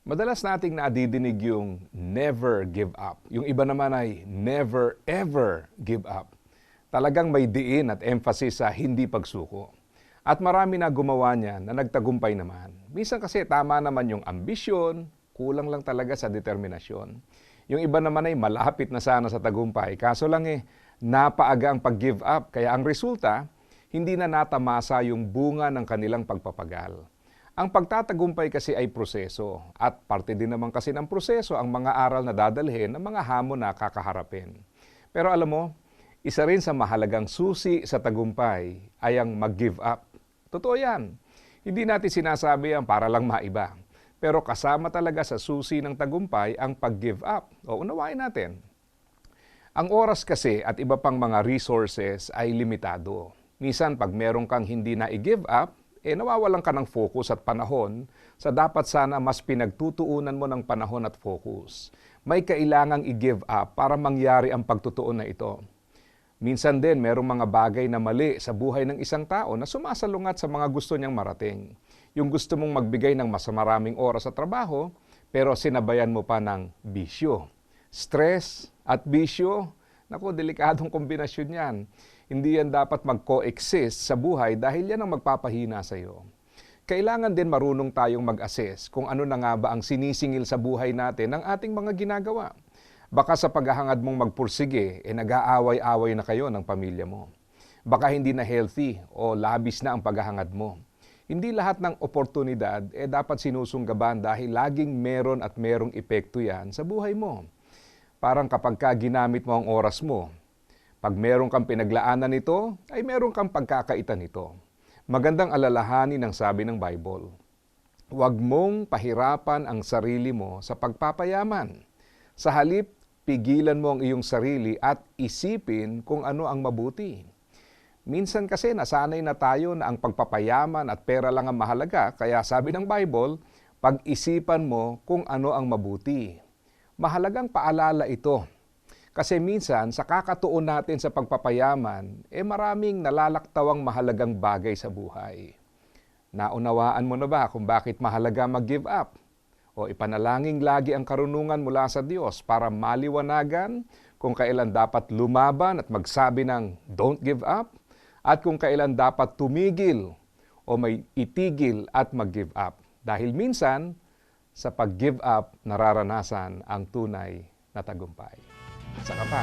Madalas nating nadidinig yung never give up. Yung iba naman ay never ever give up. Talagang may diin at emphasis sa hindi pagsuko. At marami na gumawa niyan na nagtagumpay naman. Minsan kasi tama naman yung ambisyon, kulang lang talaga sa determinasyon. Yung iba naman ay malapit na sana sa tagumpay. Kaso lang eh, napaaga ang pag-give up. Kaya ang resulta, hindi na natamasa yung bunga ng kanilang pagpapagal. Ang pagtatagumpay kasi ay proseso at parte din naman kasi ng proseso ang mga aral na dadalhin ng mga hamon na kakaharapin. Pero alam mo, isa rin sa mahalagang susi sa tagumpay ay ang mag-give up. Totoo yan. Hindi natin sinasabi yan para lang maiba. Pero kasama talaga sa susi ng tagumpay ang pag-give up. O unawain natin. Ang oras kasi at iba pang mga resources ay limitado. Minsan pag meron kang hindi na i-give up, eh nawawalan ka ng focus at panahon sa dapat sana mas pinagtutuunan mo ng panahon at focus. May kailangang i-give up para mangyari ang pagtutuon na ito. Minsan din merong mga bagay na mali sa buhay ng isang tao na sumasalungat sa mga gusto niyang marating. Yung gusto mong magbigay ng mas maraming oras sa trabaho, pero sinabayan mo pa ng bisyo. Stress at bisyo, naku, delikadong kombinasyon yan. Hindi yan dapat mag-coexist sa buhay dahil yan ang magpapahina sa iyo. Kailangan din marunong tayong mag-assess kung ano na nga ba ang sinisingil sa buhay natin ng ating mga ginagawa. Baka sa paghahangad mong magpursige, eh nag-aaway-away na kayo ng pamilya mo. Baka hindi na healthy o labis na ang paghahangad mo. Hindi lahat ng oportunidad eh dapat sinusunggaban dahil laging meron at merong epekto yan sa buhay mo. Parang kapag ka ginamit mo ang oras mo, pag meron kang pinaglaanan nito, ay meron kang pagkakaitan nito. Magandang alalahanin ang sabi ng Bible. Huwag mong pahirapan ang sarili mo sa pagpapayaman. Sa halip, pigilan mo ang iyong sarili at isipin kung ano ang mabuti. Minsan kasi nasanay na tayo na ang pagpapayaman at pera lang ang mahalaga, kaya sabi ng Bible, pag-isipan mo kung ano ang mabuti. Mahalagang paalala ito kasi minsan, sa kakatuon natin sa pagpapayaman, eh maraming nalalaktawang mahalagang bagay sa buhay. Naunawaan mo na ba kung bakit mahalaga mag-give up? O ipanalangin lagi ang karunungan mula sa Diyos para maliwanagan kung kailan dapat lumaban at magsabi ng don't give up at kung kailan dapat tumigil o may itigil at mag-give up. Dahil minsan, sa pag-give up, nararanasan ang tunay na tagumpay. Saka pa,